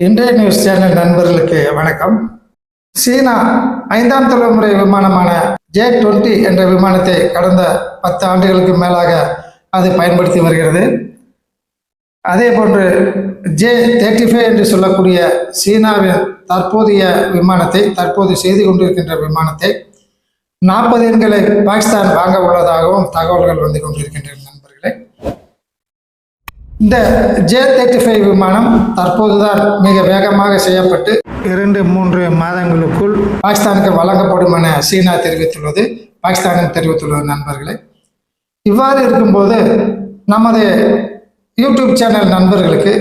இன்றைய news channel நண்பர்களுக்கு வணக்கம். சீனா ஐந்தாம் தலைமுறை விமானமான ஜே டுவெண்ட்டி என்ற விமானத்தை கடந்த பத்து ஆண்டுகளுக்கு மேலாக அது பயன்படுத்தி வருகிறது. அதே போன்று ஜே தேர்ட்டி ஃபைவ் என்று சொல்லக்கூடிய சீனாவின் தற்போதைய விமானத்தை தற்போது செய்து கொண்டிருக்கின்ற விமானத்தை நாற்பது எண்களை பாகிஸ்தான் வாங்க உள்ளதாகவும் தகவல்கள் வந்து கொண்டிருக்கின்றன. இந்த ஜே தேர்ட்டி ஃபைவ் விமானம் தற்போதுதான் மிக வேகமாக செய்யப்பட்டு இரண்டு மூன்று மாதங்களுக்குள் பாகிஸ்தானுக்கு வழங்கப்படும் என சீனா தெரிவித்துள்ளது. பாகிஸ்தானும் தெரிவித்துள்ளது நண்பர்களே இவ்வாறு இருக்கும்போது நமது யூடியூப் சேனல் நண்பர்களுக்கு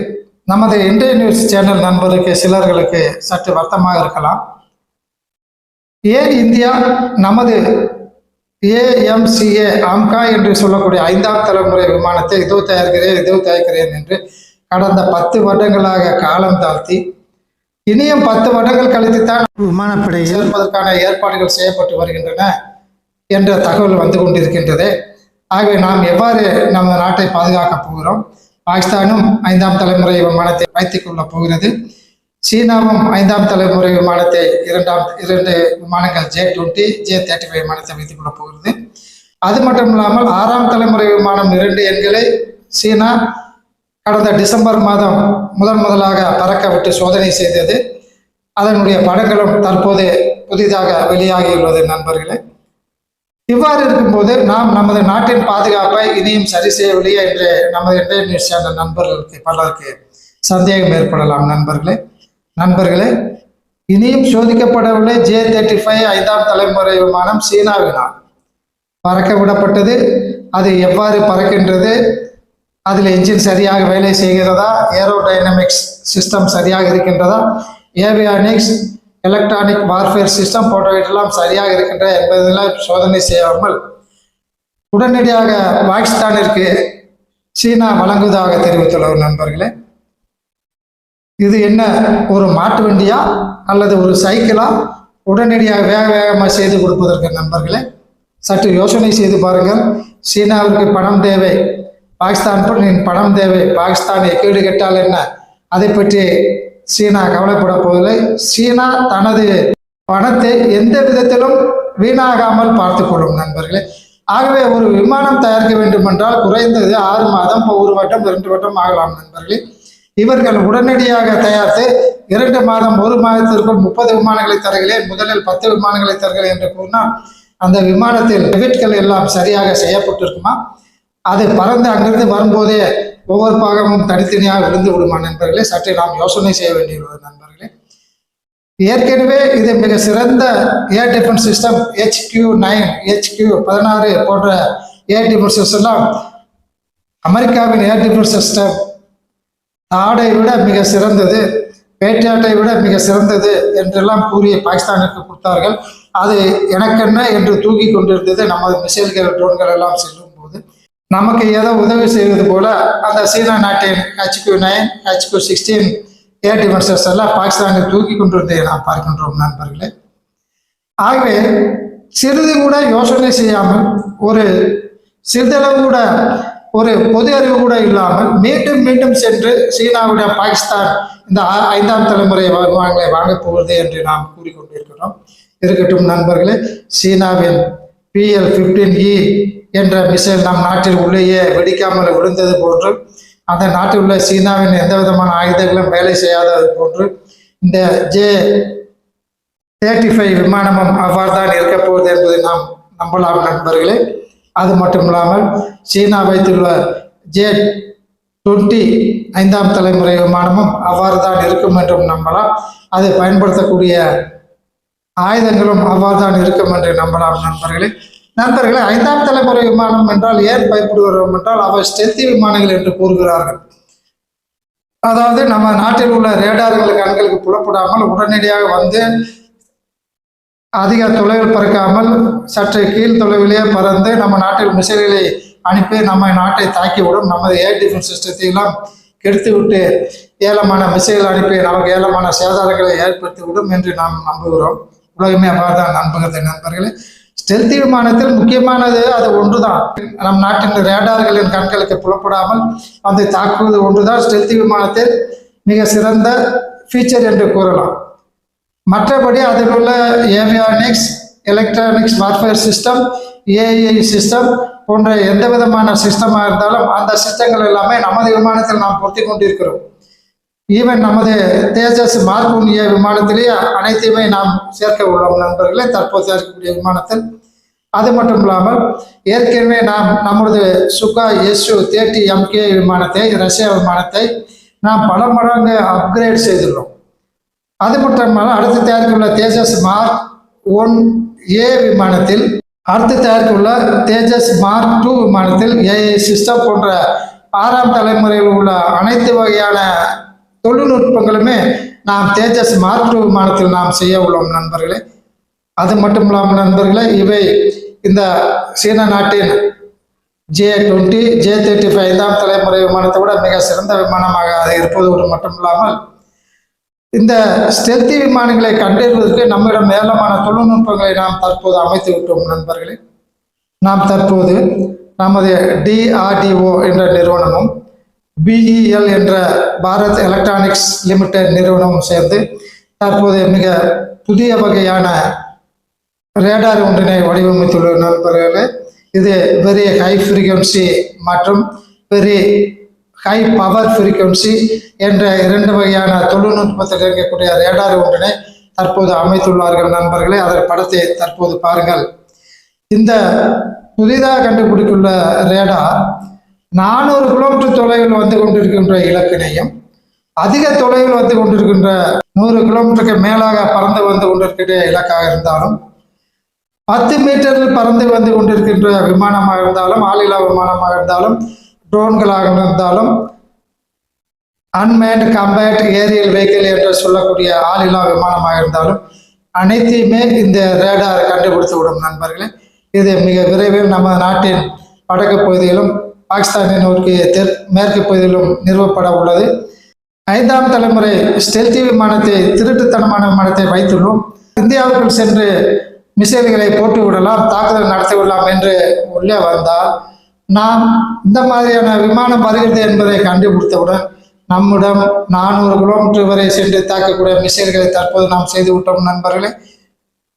நமது இந்திய நியூஸ் சேனல் நண்பருக்கு சிலர்களுக்கு சற்று வருத்தமாக இருக்கலாம். ஏன் இந்தியா நமது ஏஎம்சிஏ ஆம்கா என்று சொல்லக்கூடிய ஐந்தாம் தலைமுறை விமானத்தை இதோ தயாரிக்கிறேன் இதோ தயாரிக்கிறேன் என்று கடந்த பத்து வருடங்களாக காலம் தாழ்த்தி இனியும் பத்து வருடங்கள் கழித்து தான் விமானப்படை சேர்ப்பதற்கான ஏற்பாடுகள் செய்யப்பட்டு வருகின்றன என்ற தகவல் வந்து கொண்டிருக்கின்றது. ஆகவே நாம் எவ்வாறு நம்ம நாட்டை பாதுகாக்கப் போகிறோம்? பாகிஸ்தானும் ஐந்தாம் தலைமுறை விமானத்தை வைத்துக் கொள்ளப் போகிறது. சீனாவும் ஐந்தாம் தலைமுறை விமானத்தை இரண்டாம் இரண்டு விமானங்கள் J twenty J thirty five விமானத்தை வைத்துக் கொள்ளப் போகிறது. அது மட்டும் இல்லாமல் ஆறாம் தலைமுறை விமானம் இரண்டு எண்களை சீனா கடந்த டிசம்பர் மாதம் முதன் முதலாக பறக்க விட்டு சோதனை செய்தது. அதனுடைய படங்களும் தற்போது புதிதாக வெளியாகியுள்ளது நண்பர்களே. இவ்வாறு இருக்கும்போது நாம் நமது நாட்டின் பாதுகாப்பை இனியும் சரி செய்யவில்லையே என்று நமது இன்றைய நியூஸ் சேனல் நண்பர்களுக்கு பலருக்கு சந்தேகம் ஏற்படலாம் நண்பர்களே. நண்பர்களே இனியும் சோதிக்கப்படவில்லை ஜே தேர்ட்டி ஃபைவ் ஐந்தாம் தலைமுறை விமானம் சீனாவினால். பறக்க விடப்பட்டது அது எவ்வாறு பறக்கின்றது? அதில் என்ஜின் சரியாக வேலை செய்கிறதா? ஏரோடைனமிக்ஸ் சிஸ்டம் சரியாக இருக்கின்றதா? ஏவியானிக்ஸ் எலக்ட்ரானிக் வார்ஃபேர் சிஸ்டம் போன்றவற்றெல்லாம் சரியாக இருக்கின்றன என்பதெல்லாம் சோதனை செய்யாமல் உடனடியாக பாகிஸ்தானிற்கு சீனா வழங்குவதாக தெரிவித்துள்ளவர் நண்பர்களே. இது என்ன ஒரு மாட்டு வண்டியா அல்லது ஒரு சைக்கிளா? உடனடியாக வேக வேகமாக செய்து கொடுப்பதற்கு நண்பர்களே சற்று யோசனை செய்து பாருங்கள். சீனாவிற்கு பணம் தேவை. பாகிஸ்தான் பணம் தேவை. பாகிஸ்தான் எக்கேடு கெட்டால் என்ன? அதை பற்றி சீனா கவலைப்பட போவதில்லை. சீனா தனது பணத்தை எந்த விதத்திலும் வீணாகாமல் பார்த்துக்கொள்ளும் நண்பர்களே. ஆகவே ஒரு விமானம் தயாரிக்க வேண்டும் என்றால் குறைந்தது ஆறு மாதம் ஒரு வட்டம் இரண்டு வட்டம் ஆகலாம் நண்பர்களே. இவர்கள் உடனடியாக தயாரித்து இரண்டு மாதம் ஒரு மாதத்திற்குள் முப்பது விமானங்களை தருகிறேன் முதலில் பத்து விமானங்களை தருகிறேன் என்று கூறினால் அந்த விமானத்தில் டிக்கெட்கள் எல்லாம் சரியாக செய்யப்பட்டிருக்குமா? அது பறந்து அங்கிருந்து வரும்போதே ஒவ்வொரு பாகமும் தனித்தனியாக விழுந்து விடுமா நண்பர்களே? சற்றே நாம் யோசனை செய்ய வேண்டியுள்ளது நண்பர்களே. ஏற்கனவே இது மிக சிறந்த air defence system HQ nine HQ பதினாறு போன்ற ஏர் டிஃபென்ஸ் சிஸ்டம் அமெரிக்காவின் ஏர் டிஃபென்ஸ் சிஸ்டம் நாடை விட மிக சிறந்தது வேட்டையாட்டை விட மிக சிறந்தது என்றெல்லாம் கூறிய பாகிஸ்தானுக்கு கொடுத்தார்கள். அது எனக்கென்ன என்று தூக்கி கொண்டிருந்தது நமது மிசைல்கள் ட்ரோன்கள் எல்லாம் செல்லும் போது நமக்கு ஏதோ உதவி செய்வது போல அந்த சீனா நாட்டின் HQ nine HQ sixteen air defenders எல்லாம் பாகிஸ்தானில் தூக்கி கொண்டிருந்ததை நாம் பார்க்கின்றோம் நண்பர்களே. ஆகவே சிறிது கூட யோசனை செய்யாமல் ஒரு சிறிதளவு கூட ஒரு பொது அறிவு கூட இல்லாமல் மீண்டும் மீண்டும் சென்று சீனாவுடைய பாகிஸ்தான் இந்த ஐந்தாம் தலைமுறை விமானங்களை வாங்கப் போவது என்று நாம் கூறிக்கொண்டிருக்கிறோம். இருக்கட்டும் நண்பர்களே சீனாவின் பிஎல் ஃபிஃப்டீன் இ என்ற மிசைல் நம் நாட்டில் உள்ளேயே வெடிக்காமல் விழுந்தது போன்று அந்த நாட்டில் உள்ள சீனாவின் எந்த விதமான ஆயுதங்களும் வேலை செய்யாதது போன்று இந்த ஜே தேர்ட்டி ஃபைவ் விமானமும் அவ்வாறு தான் இருக்கப்போகுது என்பதை நாம் நம்பலாம் நண்பர்களே. அது மட்டும் இல்லாமல் சீனா வைத்துள்ள ஜே டுவெண்ட்டி ஐந்தாம் தலைமுறை விமானமும் அவ்வாறு தான் இருக்கும் என்றும் நம்பலாம். அதை பயன்படுத்தக்கூடிய ஆயுதங்களும் அவ்வாறு தான் இருக்கும் என்று நம்பலாம் நண்பர்களே. நண்பர்களே ஐந்தாம் தலைமுறை விமானம் என்றால் ஏன் பயப்படுகிறோம் என்றால் அவை ஸ்டெத்தி விமானங்கள் என்று கூறுகிறார்கள். அதாவது நம்ம நாட்டில் உள்ள ரேடார்கள் கண்களுக்கு புலப்படாமல் உடனடியாக வந்து அதிக தொலைவில் பறக்காமல் சற்று கீழ் தொலைவிலே பறந்து நம்ம நாட்டில் மிசைல்களை அனுப்பி நம்ம நாட்டை தாக்கிவிடும். நமது ஏர் டிஃபென்ஸ் சிஸ்டத்தை எல்லாம் கெடுத்து விட்டு ஏலமான மிசைல் அனுப்பி நமக்கு ஏலமான சேதாரங்களை ஏற்படுத்தி விடும் என்று நாம் நம்புகிறோம். உலகமே அவ்வாறுதான் நம்புகிறது நண்பர்களே. ஸ்டெல்தி விமானத்தில் முக்கியமானது அது ஒன்றுதான். நம் நாட்டின் ரேடார்களின் கண்களுக்கு புலப்படாமல் வந்து தாக்குவது ஒன்றுதான். ஸ்டெல்தி விமானத்தில் மிக சிறந்த ஃபீச்சர் என்று கூறலாம். மற்றபடி அதில் உள்ள avionics electronics warfare system AI system போன்ற எந்த விதமான சிஸ்டமாக இருந்தாலும் அந்த சிஸ்டங்கள் எல்லாமே நமது விமானத்தில் நாம் பொருத்தி கொண்டிருக்கிறோம். ஈவன் நமது தேஜஸ் மார்க் ஒன்றிய விமானத்திலேயே அனைத்தையுமே நாம் சேர்க்க உள்ளோம் நண்பர்களே தற்போது இருக்கக்கூடிய விமானத்தில். அது மட்டும் இல்லாமல் ஏற்கனவே நாம் நமது சுகா எஸ்யூ தேர்ட்டி எம்கே விமானத்தை ரஷ்யா விமானத்தை நாம் பல மடங்கு அப்கிரேட் செய்துள்ளோம். அது மட்டுமல்ல அடுத்து தயாரித்துள்ள தேஜஸ் மார்க் ஒன் ஏ விமானத்தில் அடுத்து தயாரித்துள்ள தேஜஸ் மார்க் டூ விமானத்தில் ஏஐ சிஸ்டம் போன்ற ஆறாம் தலைமுறையில் உள்ள அனைத்து வகையான தொழில்நுட்பங்களுமே நாம் தேஜஸ் மார்க் டூ விமானத்தில் நாம் செய்ய உள்ளோம் நண்பர்களே. அது மட்டும் இல்லாமல் நண்பர்களே இவை இந்த சீன நாட்டின் J twenty J thirty five ஐந்தாம் தலைமுறை விமானத்தை விட மிக சிறந்த விமானமாக அது இருப்பதோடு மட்டும் இல்லாமல் இந்த ஸ்டெல்தி விமானங்களை கண்டறிவதற்கு நம்மிடம் ஏராளமான தொழில்நுட்பங்களை நாம் தற்போது அமைத்து விட்டோம் நண்பர்களே. நாம் தற்போது நமது டிஆர்டிஓ என்ற நிறுவனமும் பிஇஎல் என்ற பாரத் எலக்ட்ரானிக்ஸ் லிமிடெட் நிறுவனமும் சேர்ந்து தற்போது மிக புதிய வகையான ரேடார் ஒன்றினை வடிவமைத்துள்ள நண்பர்களே. இது வெரி ஹை ஃப்ரீக்வன்சி மற்றும் வெரி ஹை பவர் ஃப்ரீக்வன்சி என்ற இரண்டு வகையான தொழில்நுட்பத்தில் இருக்கக்கூடிய ரேடார் ஒன்றினை தற்போது அமைத்துள்ளார்கள் நண்பர்களே. அதன் படத்தை தற்போது பாருங்கள். இந்த புதிதாக கண்டுபிடித்துள்ள ரேடார் நானூறு கிலோமீட்டர் தொலைவில் வந்து கொண்டிருக்கின்ற இலக்கினையும் அதிக தொலைவில் வந்து கொண்டிருக்கின்ற நூறு கிலோமீட்டருக்கு மேலாக பறந்து வந்து கொண்டிருக்கின்ற இலக்காக இருந்தாலும் பத்து மீட்டரில் பறந்து வந்து கொண்டிருக்கின்ற விமானமாக இருந்தாலும் ஆளில்லா விமானமாக இருந்தாலும் ட்ரோன்களாக இருந்தாலும் அன்மேண்ட் கம்பேட் ஏரியல் வெஹிக்கிள் என்று சொல்லக்கூடிய ஆளில்லா விமானமாக இருந்தாலும் அனைத்தையுமே இந்த ரேடார் கண்டுபிடித்து விடும் நண்பர்களே. இது மிக விரைவில் நம்ம நாட்டின் வடக்கு பகுதியிலும் பாகிஸ்தானின் நோக்கி தெற் மேற்கு பகுதியிலும் நிறுவப்பட உள்ளது. ஐந்தாம் தலைமுறை ஸ்டெல்தி விமானத்தை திருட்டுத்தனமான விமானத்தை வைத்துள்ளோம். இந்தியாவுக்குள் சென்று மிசைல்களை போட்டு விடலாம் தாக்குதல் நடத்தி விடலாம் என்று உள்ளே வந்தால் நாம் இந்த மாதிரியான விமானம் வருகிறது என்பதை கண்டுபிடித்தவுடன் நம்மிடம் நானூறு கிலோமீட்டர் வரை சென்று தாக்கக்கூடிய மிசைல்களை தற்போது நாம் செய்து விட்டோம் நண்பர்களே.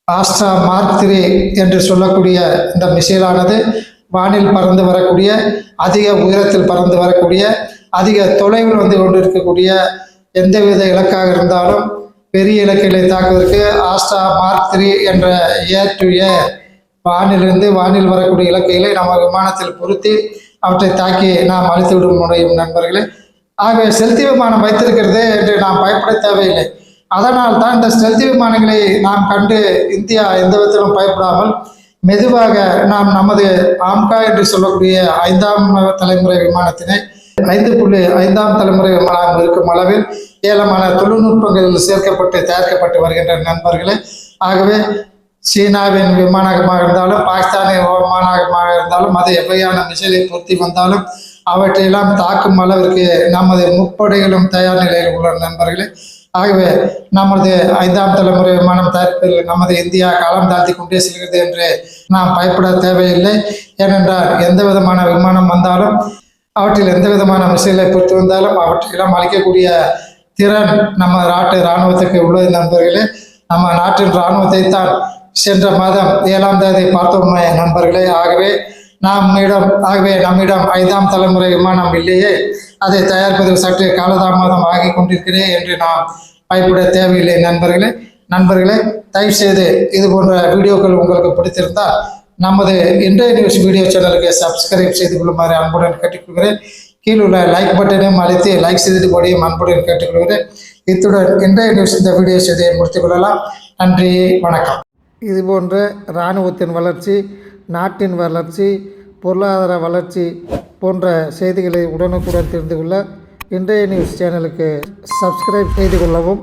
ஆஸ்ட்ரா மார்க் த்ரீ என்று சொல்லக்கூடிய இந்த மிசைலானது வானில் பறந்து வரக்கூடிய அதிக உயரத்தில் பறந்து வரக்கூடிய அதிக தொலைவில் வந்து கொண்டிருக்கக்கூடிய எந்தவித இலக்காக இருந்தாலும் பெரிய இலக்குகளை தாக்குவதற்கு ஆஸ்ட்ரா மார்க் த்ரீ என்ற ஏர் டு ஏர் வானிலிருந்து வானில் வரக்கூடிய இலக்கைகளை நம்ம விமானத்தில் பொருத்தி அவற்றை தாக்கி நாம் அழித்து விட முடியும் நண்பர்களே. ஆகவே செலுத்தி விமானம் வைத்திருக்கிறது என்று நாம் பயப்பட தேவையில்லை. அதனால் தான் இந்த ஸ்டெல்தி விமானங்களை நாம் கண்டு இந்தியா எந்த விதத்திலும் பயப்படாமல் மெதுவாக நாம் நமது ஆம்கா என்று சொல்லக்கூடிய ஐந்தாம் தலைமுறை விமானத்தினை ஐந்து புள்ளி ஐந்தாம் தலைமுறை விமானம் இருக்கும் அளவில் ஏலமான தொழில்நுட்பங்களில் சேர்க்கப்பட்டு தயாரிக்கப்பட்டு வருகின்ற நண்பர்களே. ஆகவே சீனாவின் விமானமாக இருந்தாலும் பாகிஸ்தானின் விமானகமாக இருந்தாலும் அது எவ்வையான மிசைலை பொருத்தி வந்தாலும் அவற்றையெல்லாம் தாக்கும் அளவிற்கு நமது முப்படைகளும் தயார் நிலையில் உள்ள நண்பர்களே. ஆகவே நமது ஐந்தாம் தலைமுறை விமானம் தயாரிப்பில் நமது இந்தியா காலம் தாழ்த்தி கொண்டே செல்கிறது என்று நாம் பயப்பட தேவையில்லை. ஏனென்றால் எந்த விதமான விமானம் வந்தாலும் அவற்றில் எந்த விதமான மிசைலை பொறுத்து வந்தாலும் அவற்றையெல்லாம் அழிக்கக்கூடிய திறன் நம்ம நாட்டு இராணுவத்துக்கு உள்ளது நண்பர்களே. நம்ம நாட்டின் இராணுவத்தை தான் சென்ற மாதம் ஏழாம் தேதி பார்த்தோம் நண்பர்களே. ஆகவே நம்மிடம் ஆகவே நம்மிடம் ஐந்தாம் தலைமுறை விமானம் இல்லையே அதை தயாரிப்பதில் சற்று காலதாமதம் ஆகி கொண்டிருக்கிறேன் என்று நாம் பயப்பட தேவையில்லை நண்பர்களே. நண்பர்களே தயவு செய்து இது போன்ற வீடியோக்கள் உங்களுக்கு பிடித்திருந்தால் நமது இன்றைய நியூஸ் வீடியோ சேனலுக்கு சப்ஸ்கிரைப் செய்து கொள்ளுமாறு அன்புடன் கேட்டுக்கொள்கிறேன். கீழுள்ள உள்ள லைக் பட்டனையும் அழைத்து லைக் செய்து அன்புடன் கேட்டுக்கொள்கிறேன். இத்துடன் இன்றைய நியூஸ் இந்த வீடியோ செய்தியை முடித்துக் கொள்ளலாம். நன்றி வணக்கம். இது போன்ற இராணுவத்தின் வளர்ச்சி நாட்டின் வளர்ச்சி பொருளாதார வளர்ச்சி போன்ற செய்திகளை உடனுக்குடன் தெரிந்து கொள்ள இன்றைய நியூஸ் சேனலுக்கு சப்ஸ்கிரைப் செய்து கொள்ளவும்.